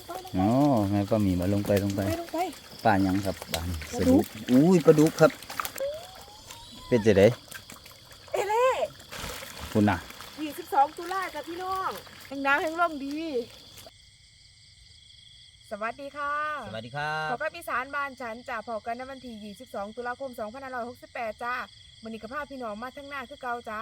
งไปลงไปอ๋อแม่ป้าหมีมาลงไปลงไปไป ลงไป ป่าหยังครับบ้านปลาดุกอุ้ยปลาดุกครับ เป็นจะไดเอเล่คุณน่ะยี่สิบสองตุลาจ้ะพี่น้องแห่งน้ำแห่งร่มดี สวัสดีค่ะสวัสดีครัพบบกับอีสานบ้านฉันจ้ะพอกันในวันที่ 22 ตุลาคม 2568 จ้ามื้อนี้ก็พาพี่น้องมาทั้งหน้าคือเก่าจ้า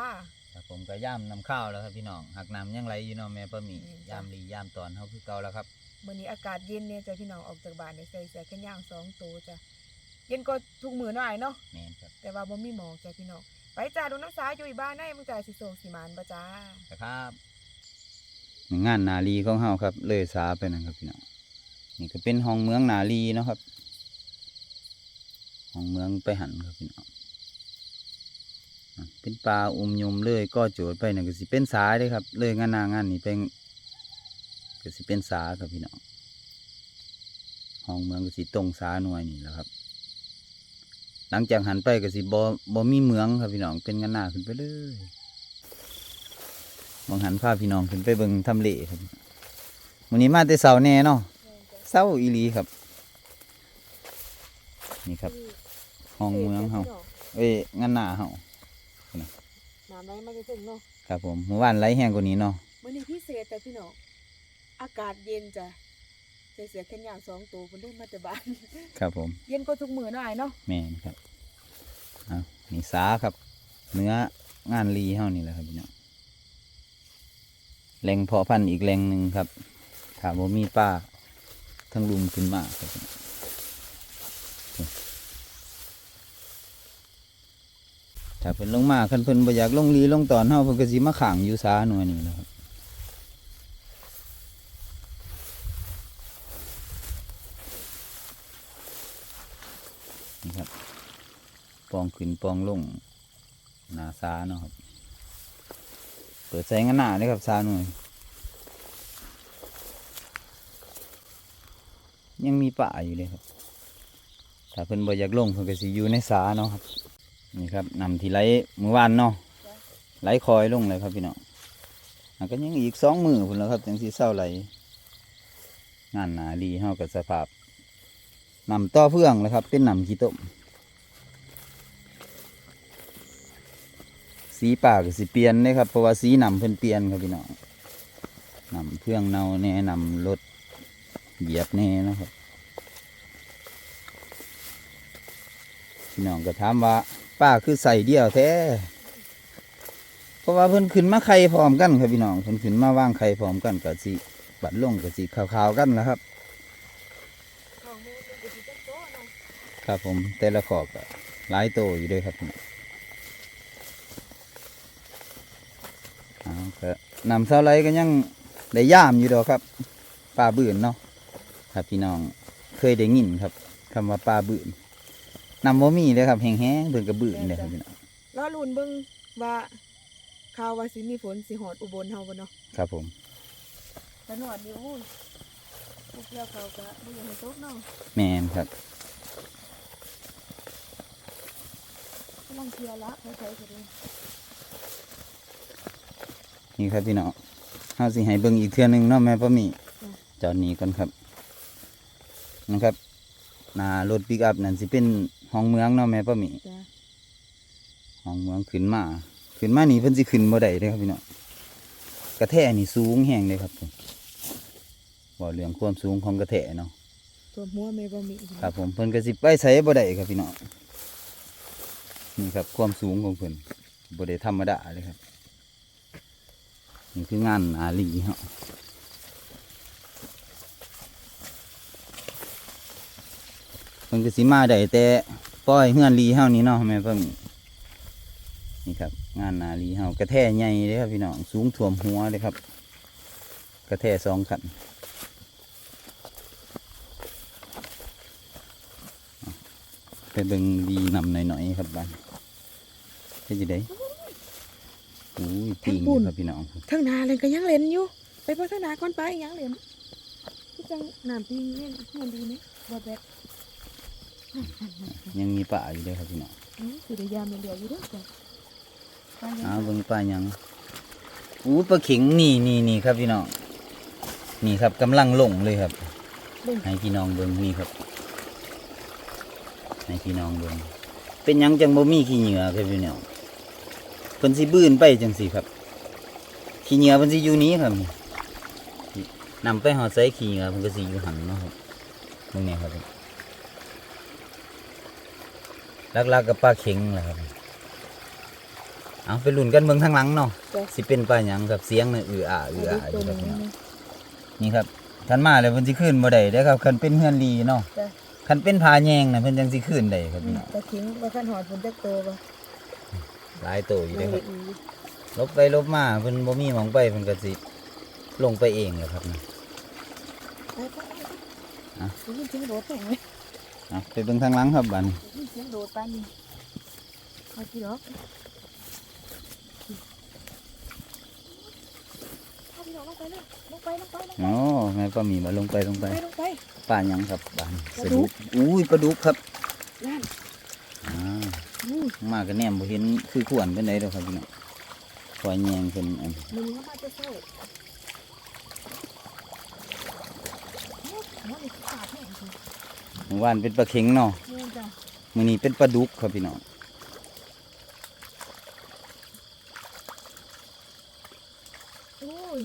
ครับผมก็ย่ามนำข้าวแล้วครับพี่น้องหักน้ำยังไหลอยู่เนาะแม่ป้าหมีอืมจ้ะ ย่ามรีย่ามตอนเขาคือเก่าแล้วครับ มื้อนี้อากาศเย็นเนี่ยจ้ะพี่น้องออกจากบ้านเนี่ยใส่เสื้อแขนยาวสองตัวจ้ะเย็นก็ทุกมื้อหน่อยเนาะแม่นครับแต่ว่าบ่มีหมอกจ้ะพี่น้องไปจ้าดูน้ำสายอยู่อีบ้านได้มึงจ่ายสิโศกสิหมานบ่จ้าครับงานนาลีของเฮาครับ เลยสาไปนะครับพี่น้องนี่ก็เป็นห้องเมืองนาลีเนาะครับห้องเมืองไปหันครับพี่น้องอะเป็นปลาอุ้มยมเลยก็โจดไปนั่นก็สิเป็นสาเด้ครับ เลยงานนางานนี่เป็น ก็สิเป็นสาครับพี่น้องห้องเมืองก็สิตรงสาหน่วยนี่แหละครับ หลังจากหันไปก็สิบ่บ่มีเมืองครับพี่น้องเป็นงานหน้าขึ้นไปเลยมองหันพาพี่น้องขึ้นไปเบิ่งทำเลครับวันนี้มาแต่เสาแน่เนาะเสาอีหลีครับ นี่ครับ ห้องเมืองเฮาเอ้ยงานหน้าเฮาน้ำไหลมาจะถึงเนาะครับผมเมื่อวานไหลแห้งกว่านี้เนาะมื้อนี้พิเศษแต่พี่น้อง อากาศเย็นจ้ะใส่เสื้อแขนยาวสองตัวเพิ่นเดินมาแต่บ้าน ครับผม เย็นก็ทุกมื้อหน่อยเนาะแม่นครับเอานี่สาครับ เนื้องานลีเฮานี่แหละครับพี่น้องแหล่งเพาะพันธุ์อีกแหล่งหนึ่งครับ ถามว่ามีป้าทั้งลุมขึ้นมาครับพี่น้องถ้าเพิ่นลงมาคันเพิ่นบ่อยากลงลีลงตอนเฮาเพิ่นก็สิมาขังอยู่สาหน่วยนี่แหละครับ ครับ ปองขึ้นปองลงหนาซาเนาะครับ เปิดใส่งานหน้าเลยครับซาหน่อยยังมีป่าอยู่เลยครับ ถ้าเพิ่นบ่อยากลงเพิ่นก็สิอยู่ในสาเนาะครับ นี่ครับนำที่ไหลเมื่อวานเนาะไหลคอยลงเลยครับพี่น้องก็ยังอีกสองมือพุ่นแล้วครับจังสิเศร้าไหลงานหนาดีเฮากับสภาพ นำต่อเพื่องเลยครับ เป็นนำขี้ต้มสีปากสิเปลี่ยนเลยครับเพราะว่าสีนำเพิ่นเปลี่ยนครับพี่น้องนำเครื่องเนาแน่นำรถเหยียบแน่เนะครับพี่น้องก็ถามว่าป้าคือใส่เดียวแท้เพราะว่าเพิ่นขึ้นมาไข่พร้อมกันครับพี่น้องเพิ่นขึ้นมาว่างไข่พร้อมกันกับสีบัดลงกับสีขาวๆกันแล้วครับ ของแม่เป็นกุฏิจักโตเนาะ ครับผมแต่ละขอบก็หลายโตอยู่ด้วยครับเอาก็นำเสาไรก็ยังได้ย่ามอยู่ดอกครับปลาบื่นเนาะครับพี่น้องเคยได้ยินครับคำว่าปลาบื่นนำโมมีเลยครับแห้งๆเบิ่งกระบื่นเลยครับพี่น้องรอลุ้นเบิ่งว่าข่าวว่าสิมีฝนสิฮอดอุบลเฮาบ่เนาะครับผมแต่หนวดนี่โอ้ยพวกเกี่ยวเขาก็บ่อยากให้ตกเนาะแมนครับำลังเคลียร์ละใครๆก็ได้นี่ครับพี่น้องเฮาสิให้เบิ่งอีกเทื่อหนึงเนาะแม่ป้าหมีจอดนี้ก่อนครับนะครับหน้ารถปิกอัพนั่นสิเป็นห้องเมืองเนาะแม่ป้าหมีจ้ะห้องเมืองขึ้นมาขึ้นมานี่เพิ่นสิขึ้นบ่ได้เด้ครับพี่น้องกระแทกนี่สูงแห้งเลยครับผมบ่เรื่องความสูงของกระแทกเนาะตัวหัวแม่บ่มีครับผมเพิ่นก็สิไปใส่บ่ได้ครับพี่น้อง นี่ครับความสูงของเพิ่นบ่ได้ธรรมดาเลยครับ นี่คืองานอาลีเฮาเพิ่นก็สิมาได้แต่ปล่อยเฮือนลีเฮานี่เนาะแม่เพิ่นนี่ครับ งานนาลีเฮากระแทใหญ่เลยครับพี่น้องสูงท่วมหัวเลยครับ กระแทสองขันไปเบิ่งดีนำหน่อยๆครับบ้าน เฮ็ดจังได๋อู้ยปิงอยู่ครับพี่น้อง ทั้งนาเลยก็ยังเล่นอยู่ ไปพัฒนาก่อนไปยังเล่นพี่จังน้ำปิงเล่นเงินดีไหมบ่แบกยังมีป่าอยู่เลยครับพี่น้องอือสิได้ยามเดียวอยู่เด้อจ้ะไปยังอ้าวเบิ่งป่ายังอู้ปลาเข็งนี่นี่นี่ครับพี่น้องนี่ครับกำลังลงเลยครับเบิ่งให้พี่น้องเบิ่งนี่ครับ ให้พี่น้องเบิ่งเป็นหยังจังบ่มีขี้เหงื่อครับพี่น้องเพิ่นสิบื้นไปจังสิครับ ขี้เหงื่อเพิ่นสิอยู่นี้ครับนี่นำไปหอดใส่ขี้เหงื่อเพิ่นก็สิอยู่หันเนาะครับเบิ่งนี่ครับลักๆกับปลาเข็งแหละครับ เอาไปลุ้นกันเบิ่งทางหลังเนาะจ้ะสิเป็นปลาหยังครับเสียงเนี่ยอืออ่าอืออ่าอตัยู่วครับพี่นี้น้องนี่ครับคันมาแล้วเพิ่นสิขึ้นบ่ได้เด้อครับคันเป็นเฮือนลีเนาะจ้ะคันเป็นผาแยงน่ะเพิ่นจังสิขึ้นได้ครับพี่น้องตะขิงว่าขั้นหอดฝนจักโตบ่ หลายโตอยู่ยัเด้งอครับเหลืออีกลบไปลบมาเพิ่นบ่มีหมองไปเพิ่นก็สิลงไปเองแหละครับนะไปไปไปอะได้ยินเสียงโดดแต่งไหมเอาไปเบิ่งทางหลังครับบัดนี้ได้ยินเสียงโดดปานนี้มากี่ดอกเอาพี่น้องลงไปเลยลงไปลงไปลงไปอ๋อแม่ป้าหมีมาลงไปลงไปไปลงไปปลาหยังครับบัดนี้ปลาดุกอุ้ยปลาดุกครับนั่นอ่าอู้ มาก็แนมบ่เห็นคือขวนเป็นไดดอกครับพี่น้องปล่อยแยงเพิ่นอันมันก็มาจะเศร้าโอ้ยมันขาดแน่จริงเมื่อวานเป็นปลาเข็งเนาะเนี่ยจ้ะมื้อนี้เป็นปลาดุกครับพี่น้อง โอ้ย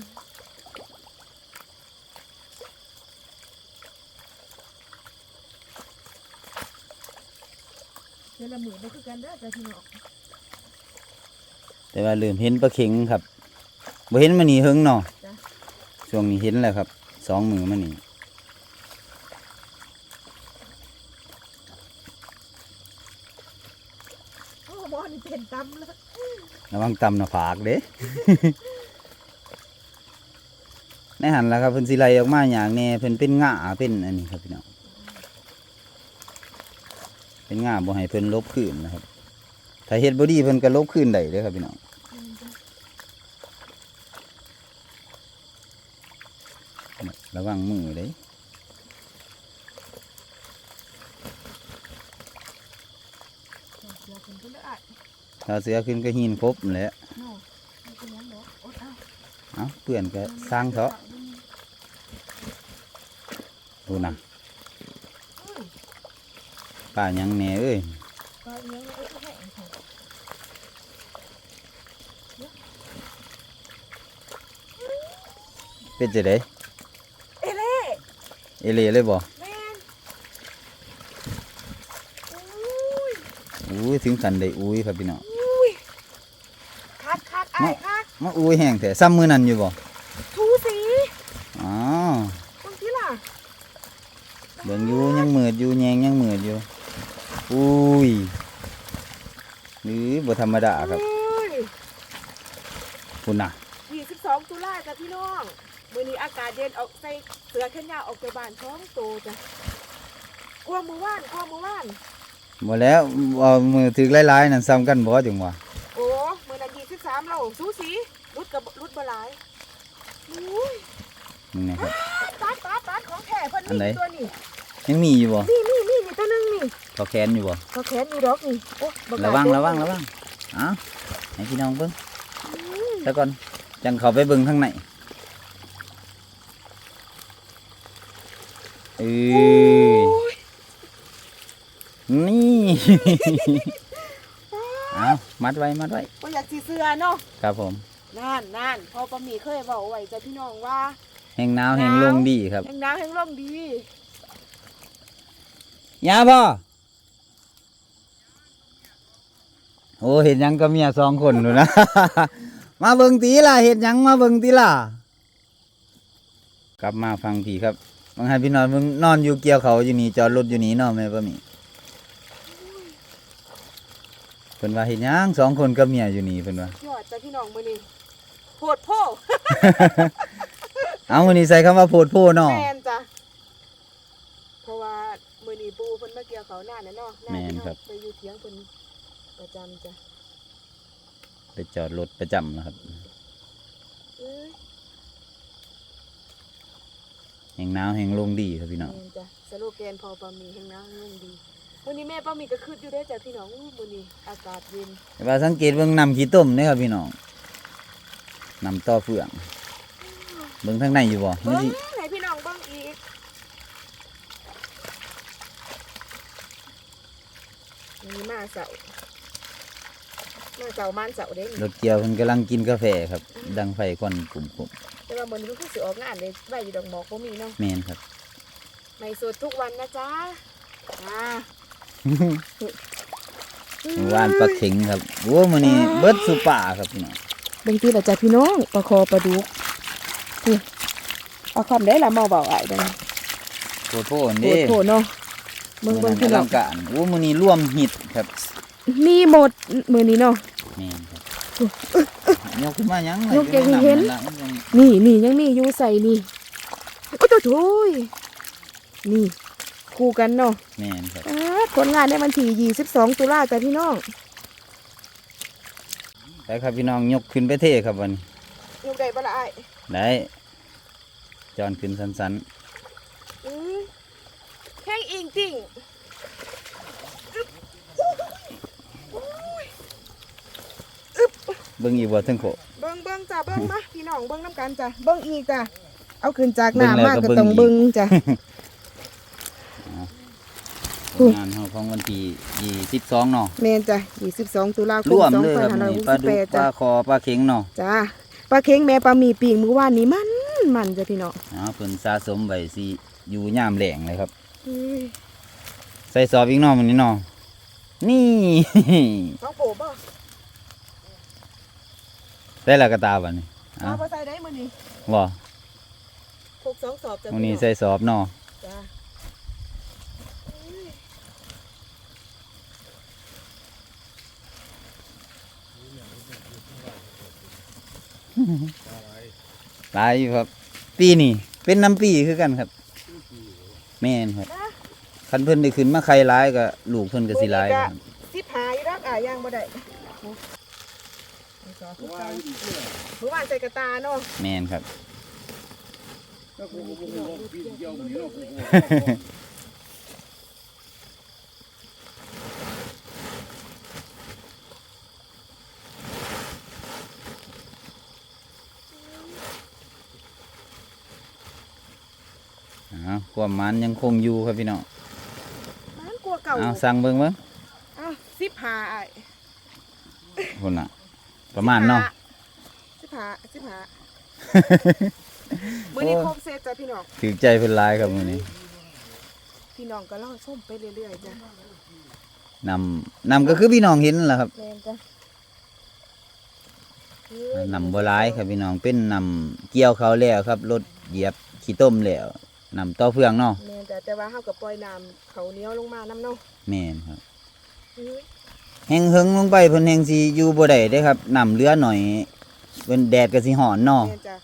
เดี๋ยวละหมื่น ได้คือกันเด้อจ้ะพี่น้องแต่ว่าเริ่มเห็นปลาเข็งครับบ่เห็นมื้อนี้เฮิงเนาะจ้ะช่วงนี้เห็นแล้วครับสองมือมื้อนี้โอ้หมอนี่เป็นตำแล้วระวังตำหน้าผากเด้ ในหันแล้วครับเพิ่นสิไล่ออกมาอย่างแน่เพิ่นเป็นง่าเป็นอันนี้ครับพี่น้อง เป็นง่าบ่ให้เพิ่นลบคืนนะครับ ถ้าเฮ็ดบ่ดีเพิ่นก็ลบคืนได้เด้อครับพี่น้องระวังมือเด้ถ้าเสือขึ้นก็หินครบแหละเนาะไม่เป็นหยังดอกโอ๊ยเอาเอ้าเปื่อนก็สร้างเถาะดูนะ ป่าหยังแหน่เอ้ยปลาเลี้ยงไว้ก็แห้งค่ะเป็นจะได้เอเล่เอเล่เลยบ่แม่นอุ้ยอุ้ยถึงขันได้อุ้ยครับพี่น้องอุ้ยคักคักไอ้ายคักมาอุ้ยแห้งแท้ซ้ำมือนั่นอยู่บ่ทูสีอ๋อตรงที่ล่ะเบิ่งอยู่ยังมืดอยู่แยงยังมืดอยู่ อุ้ยหรือบ่ธรรมดาครับอุ้ยคุณน่ะ22ตุลาจ้ะพี่น้องมื้อนี้อากาศเย็นออกใส่เสื้อแขนยาวออกจากบ้านท้องโตจ้ะกลัวมือว่านกลัวมือว่านบ่แล้วเอามือถือหลายๆนั่นซ้ำกันบ่จังหวะโอ้มือนั้นยี่สิบสามเราสูสีรุดกับรุดบหลายอุ้ยมึงนี่ครับตัดตัดตัดของแท้เพิ่นอันไหนมีตัวนี้ ยังมีอยู่บ่นี่นี่นี่นี่ตัวหนึงนี่เขาแขนอยู่บ่เขาแขนอยู่ดอกนี่โอ้บ่กล้าระวังเดินระวังระวังเอ้าให้พี่น้องเบิ่งอืมแล้วก่อนจังเข้าไปเบิ่งข้างในเอ้ยโอ้ยนี่เอามัดไว้มัดไว้บ่อยากสิเสือเนาะครับผมนั่นนั่นพอปะหมีเคยบอกไว้จ้ะพี่น้องว่าแห่งหนาวแห่งลมดีครับแห่งน้ำแห่งลมดี ยาพ่อโอ้เห็นหยังก็เมียสองคนอยู่นะ มาเบิ่งตีล่ะเห็นยังมาเบิ่งตีล่ะ กลับมาฟังพี่ครับบางหันพี่นอนมึงนอนอยู่เกี่ยวเขาอยู่นี่จอดรถอยู่นี่เนาะแม่ป้าหมีเพิ่นว่าเห็นยังสองคนกับเมียอยู่นี่เพิ่นว่ายอดจ้ะพี่น้องมื้อนี้โพดโพเอาวันนี้ใส่คำว่าโพดโพเนาะแม่นจ้ะเพราะว่า มื้อนี้ปูเพิ่นมาเกี่ยวเขาหน้าน่ะเนาะหน้าแม่นที่ครับเฮาไปอยู่เถียงเพิ่นประจำจ้ะไปจอดรถประจำนะครับเอ้ยแห่งหนาวแห่งลมดีครับพี่น้อง แม่นจ้ะสโลแกนพอปามีแห่งน้ำเงินดีวันนี้แม่ปามีก็คืดอยู่ได้อจ้ะพี่น้องอู้มื้อนี้อากาศเย็นแต่ว่าสังเกตเบิ่งนำขี้ต้มเด้อครับพี่น้องนำต่อเฟืองเบิ่งทางในอยู่บ่มันเบิ้สิงงอีก มีมาเสามาเสามันเสาเด้รถเกี่ยวเพิ่นกำลังกินกาแฟครับ ดังไฟควันกลุ่มกลุ่มแต่ว่ามันเพิ่งสิออกงานเลยใบอยู่ดอกหมอกก็มีเนาะแมนครับ ไม่สดทุกวันนะจ๊ะอ่าเมื่อวานปลาเข็งครับโอ้มื้อนี้เบิดสุป่าครับพี่น้องบางทีเราจะพี่น้องปลาคอปลาดุกนี่เอาคำได้ละเมาเบาไอ้เดังโคโทนโหเด้ดโหดเนาะ มึงเบิ่งพี่พี่น้น้อองงการโอ้มื้อนี้ร่วมฮิตครับมีหมดมือนี้เนาะแม่นครับยกขึ้นมายังยกยังเห็นล่ะมันยังนี่นี่ยังมีอยู่ใส่นี่โอ้ตัวถุยนี่คู่กันเนาะแม่นครับอ่าผลงานในวันที่ 22 ตุลาจ้ะพี่น้องไปครับพี่น้องยกขึ้นไปเทครับวันนี้อยู่ได้บ่ละอ้ายได้จอนขึ้นสันอือแข้ งอิงติ่งๆเบิ่งอีกบ่ถึงโขเบิ่งเบิ่งจ้ะเบิ่งมาพี่น้องเบิ่งน้ำกันจ้ะเบิ่งอีกจ้ะเอาขึ้นจากเบิ่งแล้วน้ำมากก็ก็เบิ่งต้องอีกเบิ่งจ้ะผลงานเฮาของวันที่22เนาะแม่นจ้ะ22ตุลาคมร่วมเลยครับนี่ปลาดุกป2568จ้ะลาคอปลาเข็งเนาะจ้าปลาเค็งแม่ปลาหมีปีงมื้อวานนี้มันมันจ้ะพี่น้องอ๋อเพิ่นสะสมไว้สิอยู่ยามแล้งเลยครับเฮ้ย ใส่ซอบอีกเนาะมื้อนี้เนาะนี่น้องโผบ่ได้ละกระตาบัดนี้เอาอ้าวไปใส่ได้มื้อนี้บ่พกสองสอบจ้ะมื้อนี้พี่ใส่ซอบเนาะจ้าหลายอยู่ครับ ปีนี้เป็นน้ำปีคือกันครับ แม่นครับคันเพิ่นได้ขึ้นมาไข่หลายก็ลูกเพิ่นก็สิหลายครับสิบหาอยู่รักอะย่างบ่ได้มื้อวานใส่กระตาเนาะแม่นครับ ความมันยังคงอยู่ครับพี่น้องมันกลัวเก่าอ้าวสั่งเบิ่งเบิ่งอ้าวสิบหาอ้ายพุ่นน่ะ ประมาณเนาะสิบหาสิบหามื้อนี้ครบเซตจ้ะพี่น้องถือใจเพิ่นหลายครับมื้อนี้พี่น้องก็รอส้มไปเรื่อยๆจ้ะนำนำก็คือพี่น้องเห็นนั่นแหละครับแม่นจ้ะนำบ่หลายครับพี่น้องเป็นนำเกี่ยวเขาวแล้วครับรถเหยียบขี้ต้มแล้ว นำต่อเฟืองเนาะแม่นจ้ะแต่ว่าเฮาก็ปล่อยน้ำเขาเหนียวลงมาน้ำเนาะแม่นครับอื้อแห้งเฮิงลงไปเพิ่นแห้งสิอยู่บ่ได้เด้ครับนำเรือหน่อยเพิ่นแดดก็สิร้อนเนาะแม่นจ้ะ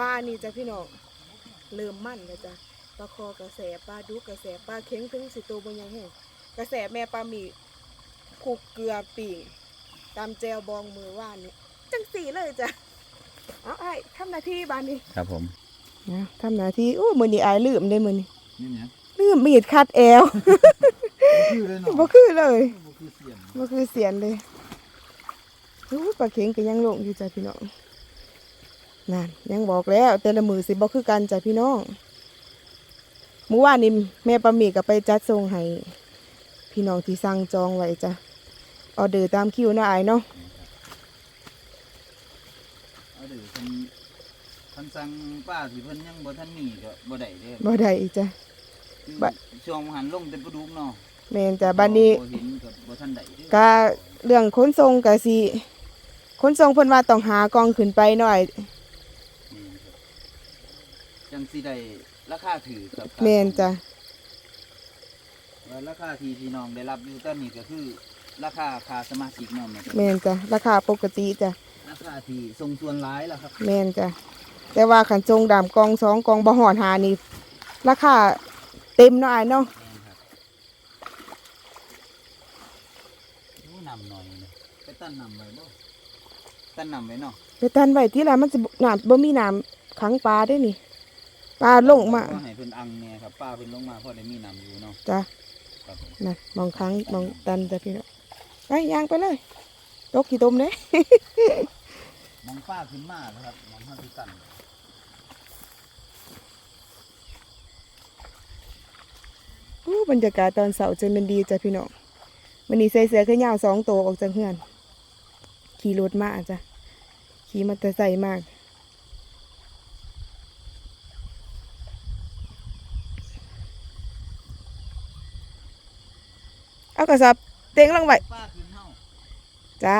ปลานี่จ้ะพี่น้องเริ่มมั่นแล้วจ้ะปลาคอกระแสปลาดุกกระแสปลาเข็งถึงสิโตบ่ใหญ่แห้งกระแสแม่ปลาหมีคลุกเกลือปิ่งตำแจวบองมือว่านนี่จังสีเลยจ้ะเอาไอ้ายทำหน้าที่บานนี้ ครับผม นะทำหน้าที่โอ้มื้อนี้อายลืมได้มื้อนี้นี่หยังลืมมีดคัดแอวคือเลยเนาะบ่คือเลยบ่คือเสียนบ่คือเสียนเลยอู้ปลาเข็งก็ยังลงอยู่จ้ะพี่น้องนั่นยังบอกแล้ว แต่ละมือสิบ่คือกันจ้ะพี่น้องเมื่อวานนี้แม่ปลาหมีก็ไปจัดส่งให้พี่น้องที่สั่งจองไว้จ้ะออเดอร์ตามคิวเนาะอายเนาะเอาเด้อเพิ่นเพิ่นสั่งป้าที่เพิ่นยังบ่ทันมีก็บ่ได้เด้อบ่ได้อีกจ้ะ คือบัด ช่วงหันลงแต่ปลาดุกเนาะแม่นจ้ะบัดนี้บ่เห็นก็บ่ทันได้เด้อก็เรื่องขนส่งก็สิขนส่งเพิ่นว่าต้องหากองขึ้นไปหน่อย นี่ครับจังสิได้ราคาถือครับแม่นจ้ะ ว่าราคาที่พี่น้องได้รับอยู่ตอนนี้ก็คือราคาค่าสมาชิกเนาะแม่ครับแม่นจ้ะ ราคาปกติจ้ะ ราคาที่ทรงส่วนร้ายล่ะครับ แม่นจ้ะ แต่ว่าขันจงดำกองสองกองบะหอดหานี่ราคาเต็มเนาะอายเนาะแม่นครับโอ้นำหน่อยเลยไปตั้นนำไว้บ่ตั้นนำไว้เนาะไปตันไว้ที่ละมันจะน้ำบ่มีน้ำขังปลาได้นี่ปลาลงมาก็ให้เพิ่นอังแน่ครับป้าเพิ่นลงมาเพราะได้มีนำอยู่เนาะจ้ะครับผมนั่นมองขังมองตันจ้ะพี่เนาะไปย่างไปเลยตกขี้ตมเด้มองป้าขึ้นมาแล้วครับมองเฮาสิตั้น บรรยากาศตอนเสาร์จะเป็นดีจ้ะพี่น้องวันนี้ใส่เสื้อแขนยาวสองตัวออกจากเฮือน ขี่รถมาจ้ะ ขี่มอเตอร์ไซค์มาก เอากระสับเต็งลงไปป้าขึ้นเฮาจ้า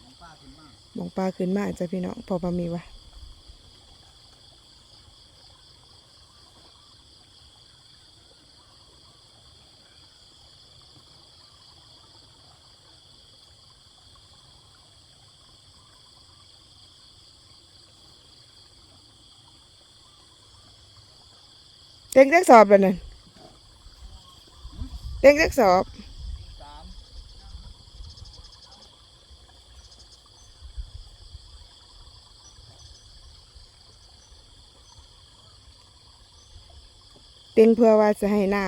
ของป้าขึ้นมามองปลาขึ้นมาจ้ะพี่น้องพอปลามีวะ ต็งจักสอบแล้วนั่นเต็งจักสอบเต็งเพื่อว่าจะให้น้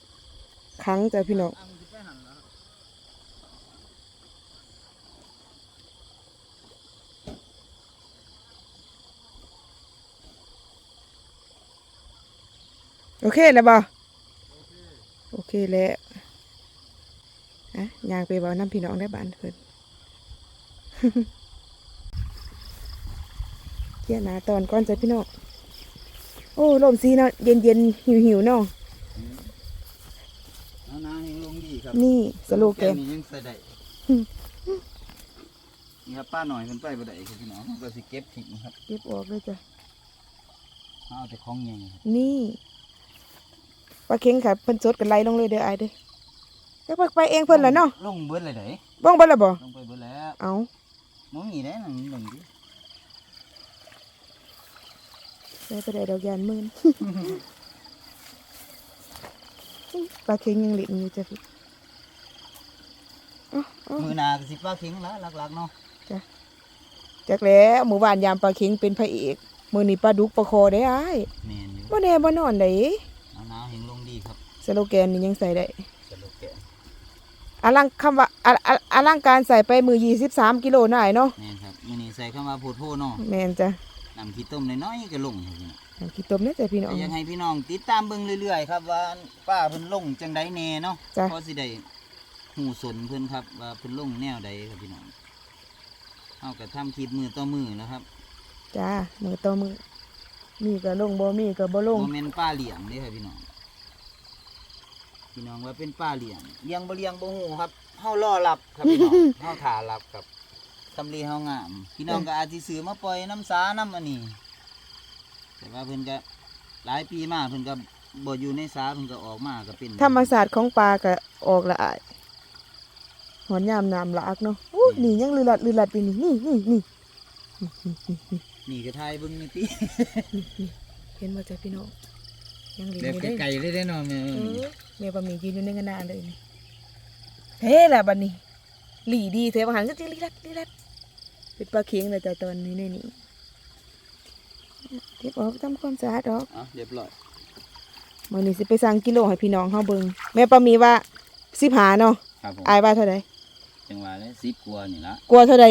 ำขังจ้ะพี่น้อง อังสิไปหันแล้วครับ โอ เคแล้วบ่โอเคแล้วอะยางไปเบาน้ำพี่น้องได้บ้านเพิ่นเที่ยหนาตอนก่อนจ้ะพี่น้องโอ้ลมสีเนาะเย็นเย็นหิวหิวๆเนาะเอานาให้ลงดีครับ นี่สโลแกนนี่ยังใส่ได้นี่ครับป้าหน่อยเพิ่นไปบ่ได้ครับพี่น้องก็สิเก็บทิ้งครับ เก็บออกเลยจ้ะเอาแต่ของใหญ่ครับนี่ป ลาเค็งค่ะเพิ่นสดกันไล่ลงเลยเด้อไอายเด้อเดี๋ยวไปเองเพิ่นละเนาะลงเบิดเลยเด้บ้องบ่ละบ่ลงไปเบิดแล้วเอาบ่มีได้นั่นลงดิได้ไปได้ดอกยานหมื่นปลาเค็งยังเหลินอยู่จ้ะพี่เอ้าเอ้ามือหนาก็สิป้าเข็งแล้วหลักๆเนาะจักแล้วหมู่บ้านยามปลาเค็งเป็นพระเอกมื้อนี้ปลาดุกปลาคอได้อ้ายแม่นอยู่บ่แน่บ่นอนได้ สโลแกนนี่ยังใส่ได้สโลแกนอลังคำว่าอะอะอลังการใส่ไปมือ23กิโลน่ายเนาะแม่นครับมื้อนี้ใส่คำว่าโพดโพเนาะแม่นจ้ะน้ำขี้ต้มน้อยๆก็ลงครับพี่น้องเอาขี้ต้มเนี่ยจ้ะพี่น้อง ก็อยากให้พี่น้องติดตามเบิ่งเรื่อยๆครับว่าป้าเพิ่นลงจังใดแน่เนาะจ้ะ เพราะสิได้หูสนเพิ่นครับว่าเพิ่นลงแนวใดครับพี่น้องเฮาก็ทำคลิปมือต่อมือนะครับจ้ามือต่อมือมีก็ลงบ่มีก็บ่ลง บ่แม่นป้าเลี้ยงเด้ครับพี่น้อง พี่น้องว่าเป็นป้าเลี้ยงเลี้ยงบ่เลี้ยงบ่ฮู้ครับเฮารอรับครับพี่น้องเฮาถ่ารับครับทำเลเฮางามพี่น้องก็อาจสิซื้อมาปล่อยน้ำสาน้ำอันนี้แต่ว่าเพิ่นก็หลายปีมาเพิ่นก็บ่อยู่ในสาเพิ่นก็ออกมาก็เป็นธรรมศาสตร์ของปลาก็ออกละอายหอนยามน้ำหลากเนาะอู้นี่ยังลือลัดลือลัดไปนี่นี่นี่นี่นี่ก็ทายเบิ่งนี่ติเห็นบ่จ้ะพี่น้องยังเหลือแบบอยู่เด้ไกลๆเลยเด้เนาะแม่เออแม่บะหมี่ยืนอยู่ในกระดานเลยนี่เฮ้ล่ะบัดนี้หลีดีเทวหันก็จิลีลัดลีลัดเป็นปลาเค็งเลยจ้ะตอนนี้ในนี้เก็บออกทำความสะอาดออกอะเรียบร้อยมื้อนี้สิไปสั่งกิโลให้พี่น้องเฮาเบิ่งแม่ปะหมีว่า15เนาะครับผมอายว่าเท่าใดจังหวะเลย10กว่านี่ละกลัวเท่าใด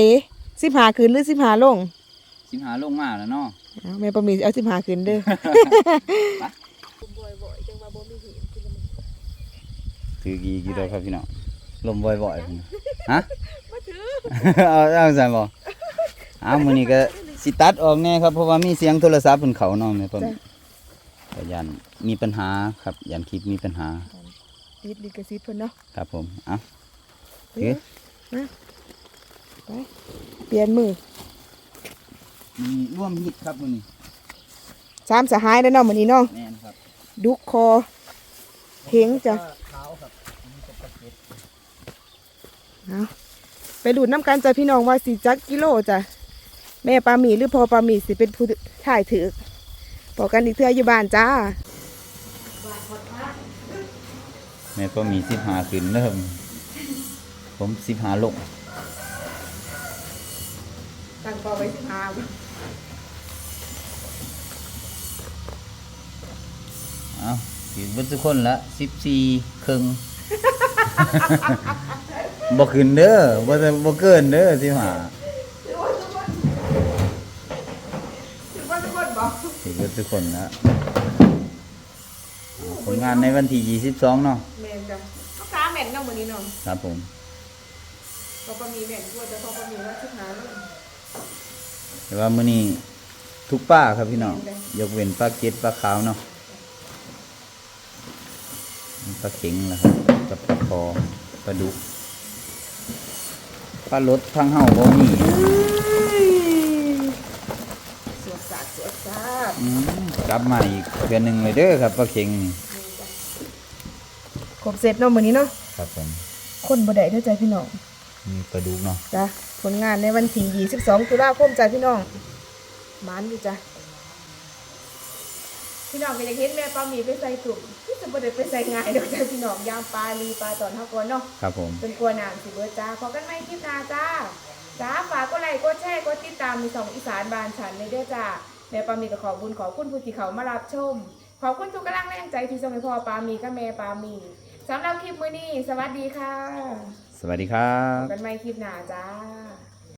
15ขึ้นหรือ15ลง15ลงมาแล้วเนาะเอาแม่ปะหมีเอา15ขึ้นเด้อ ถือกี่กิโลครับพี่น้องลมบ่อยๆพุ่นฮะมาถือเอาเอาซั่นบ่อ้าวมื้อนี้ก็สิตัดออกแน่ครับเพราะว่ามีเสียงโทรศัพท์เพิ่นเข้าเนาะแม่ป้อมจ้ะก็ยันมีปัญหาครับยันคลิปมีปัญหาติดลิขสิทธิ์เพิ่นเนาะครับผมเอ้าเฮ้ยมาไปเปลี่ยนมือมีร่วมฮิตครับมื้อนี้สามสหายแล้วเนาะมื้อนี้เนาะแม่นครับดุกคอเข็งจ้ะ ขาวครับอันนี้ก็ปลาเก็ด เอาไปดูดน้ำกันจ้ะพี่น้องว่าสิจักกิโลจ้ะแม่ปลาหมีหรือพ่อปลาหมีสิเป็นผู้ถ่ายถือพอกันอีกเทื่ออยู่บ้านจ้าแม่ก็มี15ขึ้นเด้อครับผม15ลงตั้งเป้าไว้สิบห้าเอ้าสิเบิดทุกคนละ14ครึ่ง บ่ขึ้นเด้อบ่ได้บ่เกินเด้อ15ถือว่าทุกคนบอกสิเบิดทุกคนละผลงานในวันที่ 22 เนาะแม่นจ้ะลูกค้าแม่นเนาะมื้อนี้เนาะครับผมพอปมีแม่นกลัวจะพอปมีว่าชุดหาเลยแต่ว่ามื้อนี้ทุกป้าครับพี่น้องยกเว้นปลาเก็ดปลาขาวเนาะปลาเข็งล่ะครับกับปลาคอปลาดุก ปลารสทางเฮาบ่มีสวดสาดสวดสาดอืมกลับมาอีกเดือนหนึงเลยเด้อครับปลาเข็งนี่ครบเสร็จเนาะมื้อนี้เนาะครับผมคนบ่ได้เด้อใจพี่น้องมีปลาดุกเนาะจ้ะผลงานในวันที่22ตุลาคมจ้ะพี่น้องหมานอยู่จ้ะ พี่น้องก็อยากเห็นแม่ปลาหมีไปใส่ถุงที่จะบ่ได้ไปใส่ง่ายดอกจ้ะพี่น้องยามปลาลีปลาตอนเฮาก่อนเนาะครับผมเป็นกลัวน้ำสิเบิดจ้าพอกันไหมคลิปหน้าจ้าจ้าฝากกดไลค์กดแชร์กดติดตามในสองอีสานบานฉันในเด้อจ้าแม่ปามีก็ขอบุญขอบคุณผู้ที่เขามารับชม ขอบคุณทุกกำลังแรงใจที่ส่งให้พ่อปามีกับแม่ปามีสำหรับคลิปมื้อนี้ สวัสดีค่ะ สวัสดีครัพบบ กันใหม่คลิปหน้าจ้า